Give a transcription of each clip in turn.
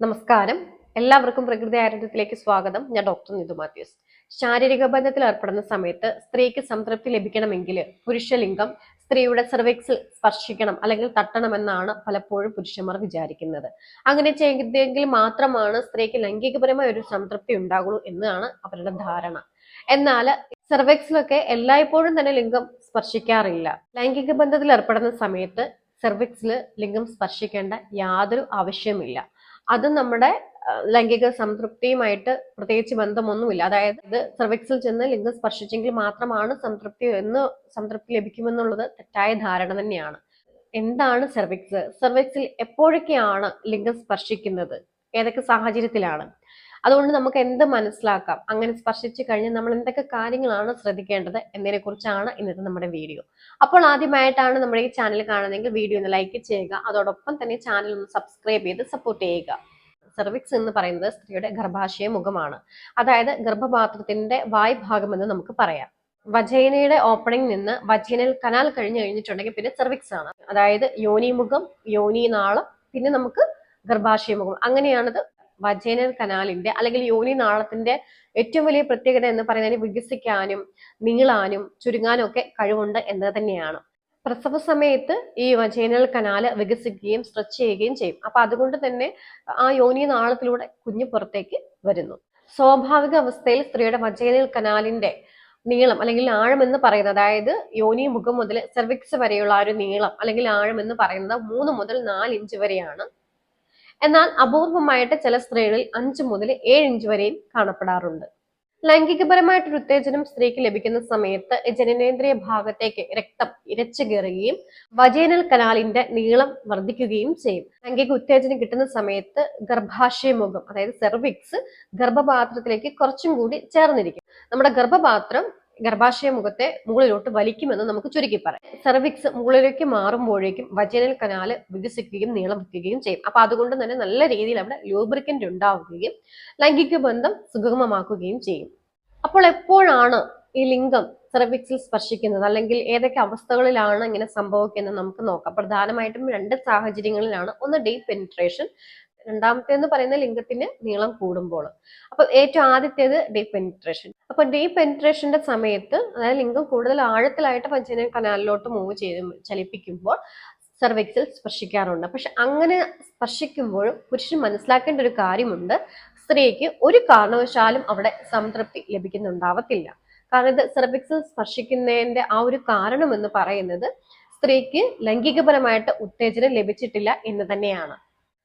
നമസ്കാരം. എല്ലാവർക്കും പ്രകൃതി ആരോഗ്യത്തിലേക്ക് സ്വാഗതം. ഞാൻ ഡോക്ടർ നിതു മാത്യൂസ്. ശാരീരിക ബന്ധത്തിൽ ഏർപ്പെടുന്ന സമയത്ത് സ്ത്രീക്ക് സംതൃപ്തി ലഭിക്കണമെങ്കിൽ പുരുഷലിംഗം സ്ത്രീയുടെ സെർവിക്സിൽ സ്പർശിക്കണം അല്ലെങ്കിൽ തട്ടണമെന്നാണ് പലപ്പോഴും പുരുഷന്മാർ വിചാരിക്കുന്നത്. അങ്ങനെ ചെയ്തെങ്കിൽ മാത്രമാണ് സ്ത്രീക്ക് ലൈംഗികപരമായ ഒരു സംതൃപ്തി ഉണ്ടാകുള്ളൂ എന്നാണ് അവരുടെ ധാരണ. എന്നാൽ സെർവിക്സിലൊക്കെ എല്ലായ്പ്പോഴും തന്നെ ലിംഗം സ്പർശിക്കാറില്ല. ലൈംഗിക ബന്ധത്തിൽ ഏർപ്പെടുന്ന സമയത്ത് സെർവിക്സിൽ ലിംഗം സ്പർശിക്കേണ്ട യാതൊരു ആവശ്യമില്ല അത് നമ്മുടെ ലൈംഗിക സംതൃപ്തിയുമായിട്ട് പ്രത്യേകിച്ച് ബന്ധമൊന്നുമില്ല. അതായത് ഇത് സെർവിക്സിൽ ചെന്ന് ലിംഗം സ്പർശിച്ചെങ്കിൽ മാത്രമാണ് സംതൃപ്തി എന്ന് സംതൃപ്തി ലഭിക്കുമെന്നുള്ളത് തെറ്റായ ധാരണ തന്നെയാണ്. എന്താണ് സെർവിക്സ് സെർവിക്സിൽ എപ്പോഴൊക്കെയാണ് ലിംഗം സ്പർശിക്കുന്നത്? ഏതൊക്കെ സാഹചര്യത്തിലാണ്? അതുകൊണ്ട് നമുക്ക് എന്ത് മനസ്സിലാക്കാം? അങ്ങനെ സ്പർശിച്ചു കഴിഞ്ഞാൽ നമ്മൾ എന്തൊക്കെ കാര്യങ്ങളാണ് ശ്രദ്ധിക്കേണ്ടത് എന്നതിനെ കുറിച്ചാണ് ഇന്നത്തെ നമ്മുടെ വീഡിയോ. അപ്പോൾ ആദ്യമായിട്ടാണ് നമ്മുടെ ഈ ചാനൽ കാണുന്നതെങ്കിൽ വീഡിയോ ഒന്ന് ലൈക്ക് ചെയ്യുക. അതോടൊപ്പം തന്നെ ചാനൽ ഒന്ന് സബ്സ്ക്രൈബ് ചെയ്ത് സപ്പോർട്ട് ചെയ്യുക. സെർവിക്സ് എന്ന് പറയുന്നത് സ്ത്രീയുടെ ഗർഭാശയ മുഖമാണ്. അതായത് ഗർഭപാത്രത്തിന്റെ വായ് ഭാഗം എന്ന് നമുക്ക് പറയാം. വജൈനയുടെ ഓപ്പണിംഗ് നിന്ന് വജൈനൽ കനാൽ കഴിഞ്ഞു കഴിഞ്ഞിട്ടുണ്ടെങ്കിൽ പിന്നെ സെർവിക്സ് ആണ്. അതായത് യോനി മുഖം യോനി നാളം പിന്നെ നമുക്ക് ഗർഭാശയ മുഖം. അങ്ങനെയാണിത് വജൈനൽ കനാലിന്റെ അല്ലെങ്കിൽ യോനി നാളത്തിന്റെ ഏറ്റവും വലിയ പ്രത്യേകത എന്ന് പറയുന്നത് വികസിക്കാനും നീളാനും ചുരുങ്ങാനും ഒക്കെ കഴിവുണ്ട് എന്നത് തന്നെയാണ്. പ്രസവ സമയത്ത് ഈ വജേനൽ കനാല് വികസിക്കുകയും സ്ട്രെച്ച് ചെയ്യുകയും ചെയ്യും. അപ്പൊ അതുകൊണ്ട് തന്നെ ആ യോനി നാളത്തിലൂടെ കുഞ്ഞ് പുറത്തേക്ക് വരുന്നു. സ്വാഭാവിക അവസ്ഥയിൽ സ്ത്രീയുടെ വജേനൽ കനാലിന്റെ നീളം അല്ലെങ്കിൽ ആഴം എന്ന് പറയുന്നത് അതായത് യോനി മുഖം മുതൽ സെർവിക്സ് വരെയുള്ള ആ ഒരു നീളം അല്ലെങ്കിൽ ആഴം എന്ന് പറയുന്നത് മൂന്ന് മുതൽ നാല് ഇഞ്ച് വരെയാണ് എന്നാൽ അപൂർവമായിട്ട് ചില സ്ത്രീകളിൽ അഞ്ച് മുതൽ ഏഴ് ഇഞ്ച് വരെയും കാണപ്പെടാറുണ്ട്. ലൈംഗികപരമായിട്ടൊരു ഉത്തേജനം സ്ത്രീക്ക് ലഭിക്കുന്ന സമയത്ത് ജനനേന്ദ്രിയ ഭാഗത്തേക്ക് രക്തം ഇരച്ചു കയറുകയും വജേനൽ കനാലിന്റെ നീളം വർദ്ധിക്കുകയും ചെയ്യും. ലൈംഗിക ഉത്തേജനം കിട്ടുന്ന സമയത്ത് ഗർഭാശയമുഖം അതായത് സെർവിക്സ് ഗർഭപാത്രത്തിലേക്ക് കുറച്ചും കൂടി ചേർന്നിരിക്കും. നമ്മുടെ ഗർഭപാത്രം ഗർഭാശയ മുഖത്തെ മുകളിലോട്ട് വലിക്കുമെന്ന് നമുക്ക് ചുരുക്കി പറയാം. സെർവിക്സ് മുകളിലേക്ക് മാറുമ്പോഴേക്കും വജനൽ കനാല് വികസിക്കുകയും നീളം വയ്ക്കുകയും ചെയ്യും. അപ്പൊ അതുകൊണ്ട് തന്നെ നല്ല രീതിയിൽ അവിടെ ലൂബ്രിക്കന്റ് ഉണ്ടാവുകയും ലൈംഗിക ബന്ധം സുഗമമാക്കുകയും ചെയ്യും. അപ്പോൾ എപ്പോഴാണ് ഈ ലിംഗം സെർവിക്സിൽ സ്പർശിക്കുന്നത്? അല്ലെങ്കിൽ ഏതൊക്കെ അവസ്ഥകളിലാണ് ഇങ്ങനെ സംഭവിക്കുന്നത് നമുക്ക് നോക്കാം. പ്രധാനമായിട്ടും രണ്ട് സാഹചര്യങ്ങളിലാണ്. ഒന്ന് ഡീപ് പെനിട്രേഷൻ രണ്ടാമത്തെ എന്ന് പറയുന്ന ലിംഗത്തിന് നീളം കൂടുമ്പോൾ. അപ്പൊ ഏറ്റവും ആദ്യത്തേത് ഡീപ് പെനിട്രേഷൻ അപ്പൊ ഡീപ് പെനിട്രേഷന്റെ സമയത്ത് അതായത് ലിംഗം കൂടുതൽ ആഴത്തിലായിട്ട് പഞ്ചന കനാലിലോട്ട് മൂവ് ചെയ്ത് ചലിപ്പിക്കുമ്പോൾ സെർവിക്സിൽ സ്പർശിക്കാറുണ്ട്. പക്ഷെ അങ്ങനെ സ്പർശിക്കുമ്പോഴും പുരുഷൻ മനസ്സിലാക്കേണ്ട ഒരു കാര്യമുണ്ട്. സ്ത്രീക്ക് ഒരു കാരണവശാലും അവിടെ സംതൃപ്തി ലഭിക്കുന്നുണ്ടാവത്തില്ല. കാരണം ഇത് സെർവിക്സിൽ സ്പർശിക്കുന്നതിന്റെ ആ ഒരു കാരണം എന്ന് പറയുന്നത് സ്ത്രീക്ക് ലൈംഗികപരമായിട്ട് ഉത്തേജനം ലഭിച്ചിട്ടില്ല എന്ന് തന്നെയാണ്.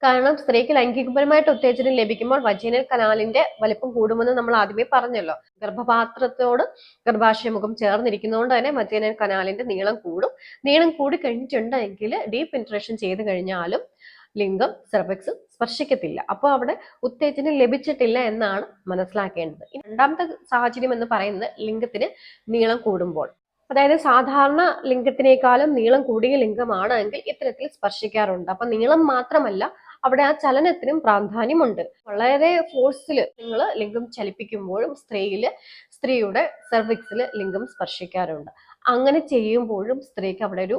കാരണം സ്ത്രീക്ക് ലൈംഗികപരമായിട്ട് ഉത്തേജനം ലഭിക്കുമ്പോൾ വജീനൽ കനാലിന്റെ വലിപ്പം കൂടുമെന്ന് നമ്മൾ ആദ്യമേ പറഞ്ഞല്ലോ. ഗർഭപാത്രത്തോട് ഗർഭാശയമുഖം ചേർന്നിരിക്കുന്നതുകൊണ്ട് തന്നെ വജീനൽ കനാലിന്റെ നീളം കൂടും. നീളം കൂടി കഴിഞ്ഞിട്ടുണ്ടെങ്കിൽ ഡീപ് ഇൻട്രേഷൻ ചെയ്ത് കഴിഞ്ഞാലും ലിംഗം സെർവക്സ് സ്പർശിക്കത്തില്ല. അപ്പോൾ അവിടെ ഉത്തേജനം ലഭിച്ചിട്ടില്ല എന്നാണ് മനസ്സിലാക്കേണ്ടത്. രണ്ടാമത്തെ സാഹചര്യം എന്ന് പറയുന്നത് ലിംഗത്തിന് നീളം കൂടുമ്പോൾ. അതായത് സാധാരണ ലിംഗത്തിനേക്കാളും നീളം കൂടിയ ലിംഗമാണ് എങ്കിൽ ഇത്തരത്തിൽ സ്പർശിക്കാറുണ്ട്. അപ്പൊ നീളം മാത്രമല്ല അവിടെ ആ ചലനത്തിനും പ്രാധാന്യമുണ്ട്. വളരെ ഫോഴ്സിൽ നിങ്ങൾ ലിംഗം ചലിപ്പിക്കുമ്പോഴും സ്ത്രീയിൽ സ്ത്രീയുടെ സെർവിക്സിൽ ലിംഗം സ്പർശിക്കാറുണ്ട്. അങ്ങനെ ചെയ്യുമ്പോഴും സ്ത്രീക്ക് അവിടെ ഒരു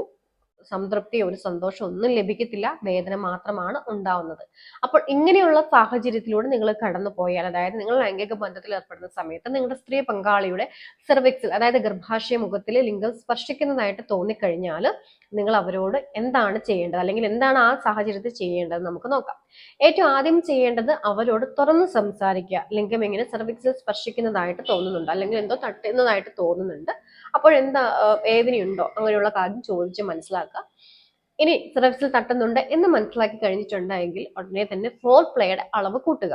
സംതൃപ്തി ഒരു സന്തോഷം ഒന്നും ലഭിക്കത്തില്ല. വേദന മാത്രമാണ് ഉണ്ടാവുന്നത്. അപ്പോൾ ഇങ്ങനെയുള്ള സാഹചര്യത്തിലൂടെ നിങ്ങൾ കടന്നു പോയാൽ അതായത് നിങ്ങൾ ലൈംഗിക ബന്ധത്തിൽ ഏർപ്പെടുന്ന സമയത്ത് നിങ്ങളുടെ സ്ത്രീ പങ്കാളിയുടെ സെർവിക്സിൽ അതായത് ഗർഭാശയ മുഖത്തിൽ ലിംഗം സ്പർശിക്കുന്നതായിട്ട് തോന്നിക്കഴിഞ്ഞാൽ നിങ്ങൾ അവരോട് എന്താണ് ചെയ്യേണ്ടത്? അല്ലെങ്കിൽ എന്താണ് ആ സാഹചര്യത്തിൽ ചെയ്യേണ്ടത്? നമുക്ക് നോക്കാം. ഏറ്റവും ആദ്യം ചെയ്യേണ്ടത് അവരോട് തുറന്ന് സംസാരിക്കുക. ലിംഗം എങ്ങനെ സെർവിക്സിൽ സ്പർശിക്കുന്നതായിട്ട് തോന്നുന്നുണ്ട്. അല്ലെങ്കിൽ എന്തോ തട്ടുന്നതായിട്ട് തോന്നുന്നുണ്ട്. അപ്പോൾ എന്താ വേദനയുണ്ടോ? അങ്ങനെയുള്ള കാര്യം ചോദിച്ച് മനസ്സിലാക്കുക. ഇനി സെർവിക്സിൽ തട്ടുന്നുണ്ട് എന്ന് മനസ്സിലാക്കി കഴിഞ്ഞിട്ടുണ്ടെങ്കിൽ ഉടനെ തന്നെ ഫോർ പ്ലേയുടെ അളവ് കൂട്ടുക.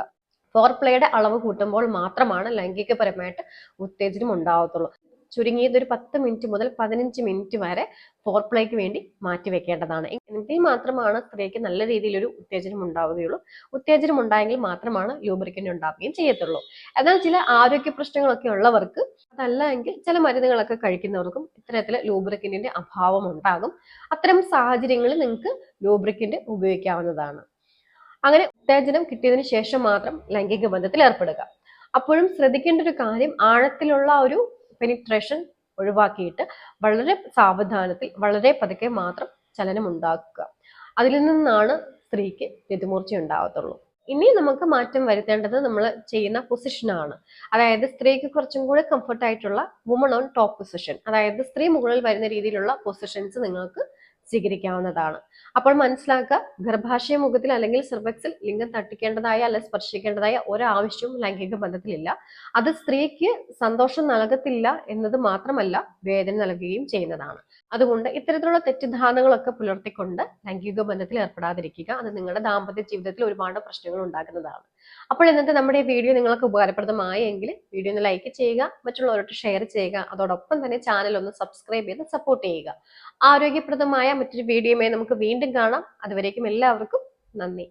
ഫോർ പ്ലേയുടെ അളവ് കൂട്ടുമ്പോൾ മാത്രമാണ് ലൈംഗികപരമായിട്ട് ഉത്തേജനം ഉണ്ടാവത്തുള്ളൂ. ചുരുങ്ങിയത് ഒരു പത്ത് മിനിറ്റ് മുതൽ പതിനഞ്ച് മിനിറ്റ് വരെ ഫോർ പ്ലേക്ക് വേണ്ടി മാറ്റി വെക്കേണ്ടതാണ് എങ്കിൽ മാത്രമാണ് സ്ത്രീക്ക് നല്ല രീതിയിലൊരു ഉത്തേജനം ഉണ്ടാവുകയുള്ളൂ. ഉത്തേജനം ഉണ്ടായെങ്കിൽ മാത്രമാണ് ലൂബ്രിക്കന്റ് ഉണ്ടാവുകയും ചെയ്യത്തുള്ളൂ. എന്നാൽ ചില ആരോഗ്യ പ്രശ്നങ്ങളൊക്കെ ഉള്ളവർക്ക് അതല്ല എങ്കിൽ ചില മരുന്നുകളൊക്കെ കഴിക്കുന്നവർക്കും ഇത്തരത്തിൽ ലൂബ്രിക്കന്റിന്റെ അഭാവം ഉണ്ടാകും. അത്തരം സാഹചര്യങ്ങളിൽ നിങ്ങൾക്ക് ലൂബ്രിക്കന്റ് ഉപയോഗിക്കാവുന്നതാണ്. അങ്ങനെ ഉത്തേജനം കിട്ടിയതിനു ശേഷം മാത്രം ലൈംഗിക ബന്ധത്തിൽ ഏർപ്പെടുക. അപ്പോഴും ശ്രദ്ധിക്കേണ്ട ഒരു കാര്യം ആഴത്തിലുള്ള ഒരു പെനിട്രേഷൻ ഒഴിവാക്കിയിട്ട് വളരെ സാവധാനത്തിൽ വളരെ പതുക്കെ മാത്രം ചലനം ഉണ്ടാക്കുക. അതിൽ നിന്നാണ് സ്ത്രീക്ക് രതിമൂർച്ച ഉണ്ടാവത്തുള്ളൂ ഇനി നമുക്ക് മാറ്റം വരുത്തേണ്ടത് നമ്മൾ ചെയ്യുന്ന പൊസിഷനാണ് അതായത് സ്ത്രീക്ക് കുറച്ചും കൂടി കംഫർട്ടായിട്ടുള്ള വുമൺ ഓൺ ടോപ്പ് പൊസിഷൻ അതായത് സ്ത്രീ മുകളിൽ വരുന്ന രീതിയിലുള്ള പൊസിഷൻസ് നിങ്ങൾക്ക് സ്വീകരിക്കാവുന്നതാണ്. അപ്പോൾ മനസ്സിലാക്കുക ഗർഭാശയ മുഖത്തിൽ അല്ലെങ്കിൽ സെർവക്സിൽ ലിംഗം തട്ടിക്കേണ്ടതായ അല്ലെങ്കിൽ സ്പർശിക്കേണ്ടതായ ഒരാവശ്യവും ലൈംഗിക ബന്ധത്തിലില്ല. അത് സ്ത്രീക്ക് സന്തോഷം നൽകത്തില്ല എന്നത് മാത്രമല്ല വേദന നൽകുകയും ചെയ്യുന്നതാണ്. അതുകൊണ്ട് ഇത്തരത്തിലുള്ള തെറ്റിദ്ധാരണകളൊക്കെ പുലർത്തിക്കൊണ്ട് ലൈംഗിക ബന്ധത്തിൽ ഏർപ്പെടാതിരിക്കുക അത് നിങ്ങളുടെ ദാമ്പത്യ ജീവിതത്തിൽ ഒരുപാട് പ്രശ്നങ്ങൾ ഉണ്ടാക്കുന്നതാണ്. അപ്പോൾ ഇന്നത്തെ നമ്മുടെ ഈ വീഡിയോ നിങ്ങൾക്ക് ഉപകാരപ്രദമായെങ്കിൽ വീഡിയോ ഒന്ന് ലൈക്ക് ചെയ്യുക മറ്റുള്ളവരോട് ഷെയർ ചെയ്യുക അതോടൊപ്പം തന്നെ ചാനൽ ഒന്ന് സബ്സ്ക്രൈബ് ചെയ്ത് സപ്പോർട്ട് ചെയ്യുക. ആരോഗ്യപ്രദമായ മറ്റൊരു വീഡിയോയുമായി നമുക്ക് വീണ്ടും കാണാം. അതുവരേക്കും എല്ലാവർക്കും നന്ദി.